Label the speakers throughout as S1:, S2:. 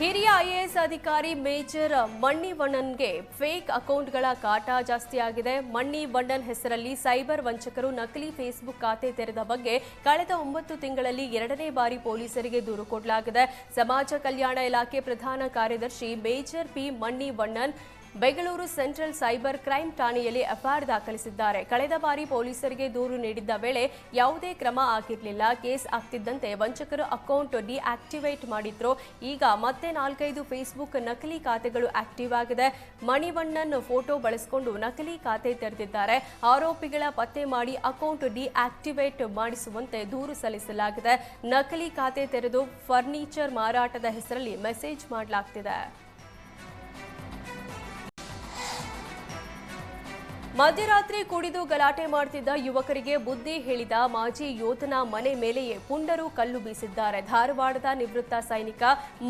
S1: ಹಿರಿಯ ಐಎಎಸ್ ಅಧಿಕಾರಿ major ಮಣ್ಣಿ ವಣ್ಣನ್ಗೆ fake ಅಕೌಂಟ್ಗಳ ಕಾಟ ಜಾಸ್ತಿಯಾಗಿದೆ. ಮಣ್ಣಿವಣ್ಣನ್ ಮಣ್ಣಿ ವಣ್ಣನ್ ಹೆಸರಲ್ಲಿ ಸೈಬರ್ ವಂಚಕರು ನಕಲಿ ಫೇಸ್ಬುಕ್ ಖಾತೆ ತೆರೆದ ಬಗ್ಗೆ ಕಳೆದ ಒಂಬತ್ತು ತಿಂಗಳಲ್ಲಿ ಎರಡನೇ ಬಾರಿ ಪೊಲೀಸರಿಗೆ ದೂರು ಕೊಡಲಾಗಿದೆ. ಸಮಾಜ ಕಲ್ಯಾಣ ಇಲಾಖೆ ಪ್ರಧಾನ ಕಾರ್ಯದರ್ಶಿ major P Manivannan Bengaluru central cyber crime ಠಾಣೆಯಲ್ಲಿ ಎಫ್ಐಆರ್ ದಾಖಲಿಸಿದ್ದಾರೆ. ಕಳೆದ ಬಾರಿ ಪೊಲೀಸರಿಗೆ ದೂರು ನೀಡಿದ್ದ ವೇಳೆ ಯಾವುದೇ ಕ್ರಮ ಆಗಿರಲಿಲ್ಲ ಕೇಸ್ ಆಗ್ತಿದ್ದಂತೆ ವಂಚಕರು ಅಕೌಂಟ್ ಡಿಆಕ್ಟಿವೇಟ್ ಮಾಡಿದ್ರು. ಈಗ ಮತ್ತೆ ನಾಲ್ಕೈದು ಫೇಸ್ಬುಕ್ ನಕಲಿ ಖಾತೆಗಳು ಆಕ್ಟಿವ್ ಆಗಿದೆ. ಮಣಿವಣ್ಣನ್ ಫೋಟೋ ಬಳಸಿಕೊಂಡು ನಕಲಿ ಖಾತೆ ತೆರೆದಿದ್ದಾರೆ. ಆರೋಪಿಗಳ ಪತ್ತೆ ಮಾಡಿ ಅಕೌಂಟ್ ಡಿಆಕ್ಟಿವೇಟ್ ಮಾಡಿಸುವಂತೆ ದೂರು ಸಲ್ಲಿಸಲಾಗಿದೆ. ನಕಲಿ ಖಾತೆ ತೆರೆದು ಫರ್ನಿಚರ್ ಮಾರಾಟದ ಹೆಸರಲ್ಲಿ ಮೆಸೇಜ್ ಮಾಡಲಾಗ್ತಿದೆ. ಮಧ್ಯರಾತ್ರಿ ಕುಡಿದು ಗಲಾಟೆ ಮಾಡ್ತಿದ್ದ ಯುವಕರಿಗೆ ಬುದ್ಧಿ ಹೇಳಿದ ಮಾಜಿ ಯೋಧನ ಮನೆ ಮೇಲೆಯೇ ಪುಂಡರು ಕಲ್ಲು ಬೀಸಿದ್ದಾರೆ. ಧಾರವಾಡದ ನಿವೃತ್ತ ಸೈನಿಕ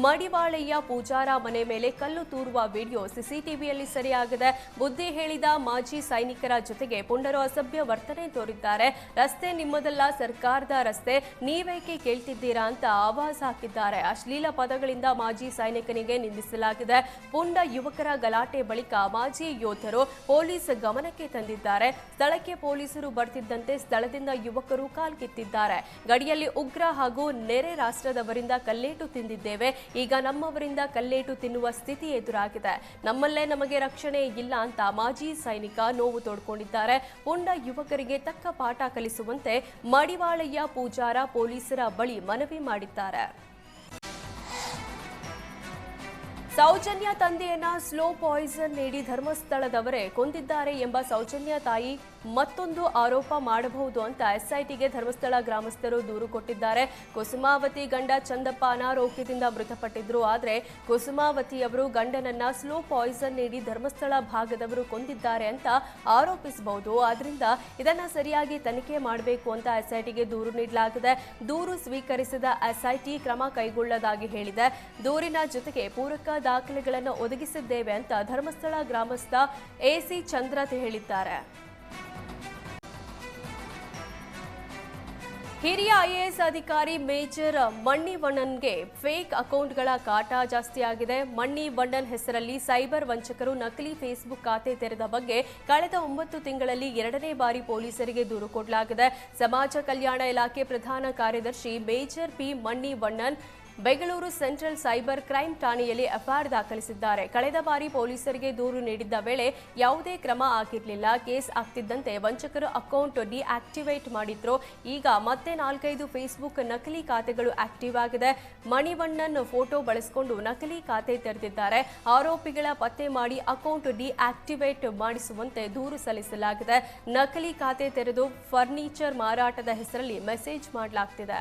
S1: ಮಡಿವಾಳಯ್ಯ ಪೂಜಾರ ಮನೆ ಮೇಲೆ ಕಲ್ಲು ತೂರುವ ವಿಡಿಯೋ ಸಿಸಿಟಿವಿಯಲ್ಲಿ ಸೆರೆಯಾಗಿದೆ. ಬುದ್ಧಿ ಹೇಳಿದ ಮಾಜಿ ಸೈನಿಕರ ಜೊತೆಗೆ ಪುಂಡರು ಅಸಭ್ಯ ವರ್ತನೆ ತೋರಿದ್ದಾರೆ. ರಸ್ತೆ ನಿಮ್ಮದಲ್ಲ, ಸರ್ಕಾರದ ರಸ್ತೆ. ನೀವೇಕೆ ಕೇಳ್ತಿದ್ದೀರಾ ಅಂತ ಆವಾಜ್ ಹಾಕಿದ್ದಾರೆ. ಅಶ್ಲೀಲ ಪದಗಳಿಂದ ಮಾಜಿ ಸೈನಿಕನಿಗೆ ನಿಂದಿಸಲಾಗಿದೆ. ಪುಂಡ ಯುವಕರ ಗಲಾಟೆ ಬಳಿಕ ಮಾಜಿ ಯೋಧರು ಪೊಲೀಸ್ ಗಮನಕ್ಕೆ ತಂದಿದ್ದಾರೆ. ಸ್ಥಳಕ್ಕೆ ಪೊಲೀಸರು ಬರ್ತಿದ್ದಂತೆ ಸ್ಥಳದಿಂದ ಯುವಕರು ಕಾಲ್ಕಿತ್ತಿದ್ದಾರೆ ಗಡಿಯಲ್ಲಿ ಉಗ್ರ ಹಾಗೂ ನೆರೆ ರಾಷ್ಟ್ರದವರಿಂದ ಕಲ್ಲೇಟು ತಿಂದಿದ್ದೇವೆ. ಈಗ ನಮ್ಮವರಿಂದ ಕಲ್ಲೇಟು ತಿನ್ನುವ ಸ್ಥಿತಿ ಎದುರಾಗಿದೆ. ನಮ್ಮಲ್ಲೇ ನಮಗೆ ರಕ್ಷಣೆ ಇಲ್ಲ ಅಂತ ಮಾಜಿ ಸೈನಿಕ ನೋವು ತೋಡ್ಕೊಂಡಿದ್ದಾರೆ. ಪುಂಡ ಯುವಕರಿಗೆ ತಕ್ಕ ಪಾಠ ಕಲಿಸುವಂತೆ ಮಡಿವಾಳಯ್ಯ ಪೂಜಾರ ಪೊಲೀಸರ ಬಳಿ ಮನವಿ ಮಾಡಿದ್ದಾರೆ. ಸೌಜನ್ಯ ತಂದೆಯನ್ನ ಸ್ಲೋ ಪಾಯ್ಸನ್ ನೀಡಿ ಧರ್ಮಸ್ಥಳದವರೇ ಕೊಂದಿದ್ದಾರೆ ಎಂಬ ಸೌಜನ್ಯ ತಾಯಿ ಮತ್ತೊಂದು ಆರೋಪ ಮಾಡಬಹುದು ಅಂತ ಎಸ್ಐಟಿಗೆ ಧರ್ಮಸ್ಥಳ ಗ್ರಾಮಸ್ಥರು ದೂರು ಕೊಟ್ಟಿದ್ದಾರೆ. ಕುಸುಮಾವತಿ ಗಂಡ ಚಂದಪ್ಪ ಅನಾರೋಗ್ಯದಿಂದ ಮೃತಪಟ್ಟಿದ್ರು. ಆದರೆ ಕುಸುಮಾವತಿಯವರು ಗಂಡನನ್ನ ಸ್ಲೋ ಪಾಯ್ಸನ್ ನೀಡಿ ಧರ್ಮಸ್ಥಳ ಭಾಗದವರು ಕೊಂದಿದ್ದಾರೆ ಅಂತ ಆರೋಪಿಸಬಹುದು. ಆದ್ರಿಂದ ಇದನ್ನ ಸರಿಯಾಗಿ ತನಿಖೆ ಮಾಡಬೇಕು ಅಂತ ಎಸ್ಐಟಿಗೆ ದೂರು ನೀಡಲಾಗಿದೆ. ದೂರು ಸ್ವೀಕರಿಸಿದ ಎಸ್ಐಟಿ ಕ್ರಮ ಕೈಗೊಳ್ಳದಾಗಿ ಹೇಳಿದೆ. ದೂರಿನ ಜೊತೆಗೆ ಪೂರಕ ದಾಖಲೆಗಳನ್ನು ಒದಗಿಸಿದ್ದೇವೆ ಅಂತ ಧರ್ಮಸ್ಥಳ ಗ್ರಾಮಸ್ಥ ಎಸಿ ಚಂದ್ರತ್ ಹೇಳಿದ್ದಾರೆ. ಹಿರಿಯ ಐಎಎಸ್ ಅಧಿಕಾರಿ ಮೇಜರ್ ಮಣ್ಣಿ ವಣ್ಣನ್ಗೆ ಫೇಕ್ ಅಕೌಂಟ್ಗಳ ಕಾಟ ಜಾಸ್ತಿಯಾಗಿದೆ. ಮಣ್ಣಿ ವಣ್ಣನ್ ಹೆಸರಲ್ಲಿ ಸೈಬರ್ ವಂಚಕರು ನಕಲಿ ಫೇಸ್ಬುಕ್ ಖಾತೆ ತೆರೆದ ಬಗ್ಗೆ ಕಳೆದ ಒಂಬತ್ತು ತಿಂಗಳಲ್ಲಿ ಎರಡನೇ ಬಾರಿ ಪೊಲೀಸರಿಗೆ ದೂರು ಕೊಡಲಾಗಿದೆ. ಸಮಾಜ ಕಲ್ಯಾಣ ಇಲಾಖೆ ಪ್ರಧಾನ ಕಾರ್ಯದರ್ಶಿ major P Manivannan Bengaluru central cyber crime ಠಾಣೆಯಲ್ಲಿ ಎಫ್ಐಆರ್ ದಾಖಲಿಸಿದ್ದಾರೆ. ಕಳೆದ ಬಾರಿ ಪೊಲೀಸರಿಗೆ ದೂರು ನೀಡಿದ್ದ ವೇಳೆ ಯಾವುದೇ ಕ್ರಮ ಆಗಿರಲಿಲ್ಲ ಕೇಸ್ ಆಗ್ತಿದ್ದಂತೆ ವಂಚಕರು ಅಕೌಂಟ್ ಡಿಆಕ್ಟಿವೇಟ್ ಮಾಡಿದ್ರು. ಈಗ ಮತ್ತೆ ನಾಲ್ಕೈದು ಫೇಸ್ಬುಕ್ ನಕಲಿ ಖಾತೆಗಳು ಆಕ್ಟಿವ್ ಆಗಿದೆ. ಮಣಿವಣ್ಣನ್ ಫೋಟೋ ಬಳಸಿಕೊಂಡು ನಕಲಿ ಖಾತೆ ತೆರೆದಿದ್ದಾರೆ. ಆರೋಪಿಗಳ ಪತ್ತೆ ಮಾಡಿ ಅಕೌಂಟ್ ಡಿಆಕ್ಟಿವೇಟ್ ಮಾಡಿಸುವಂತೆ ದೂರು ಸಲ್ಲಿಸಲಾಗಿದೆ. ನಕಲಿ ಖಾತೆ ತೆರೆದು ಫರ್ನಿಚರ್ ಮಾರಾಟದ ಹೆಸರಲ್ಲಿ ಮೆಸೇಜ್ ಮಾಡಲಾಗ್ತಿದೆ.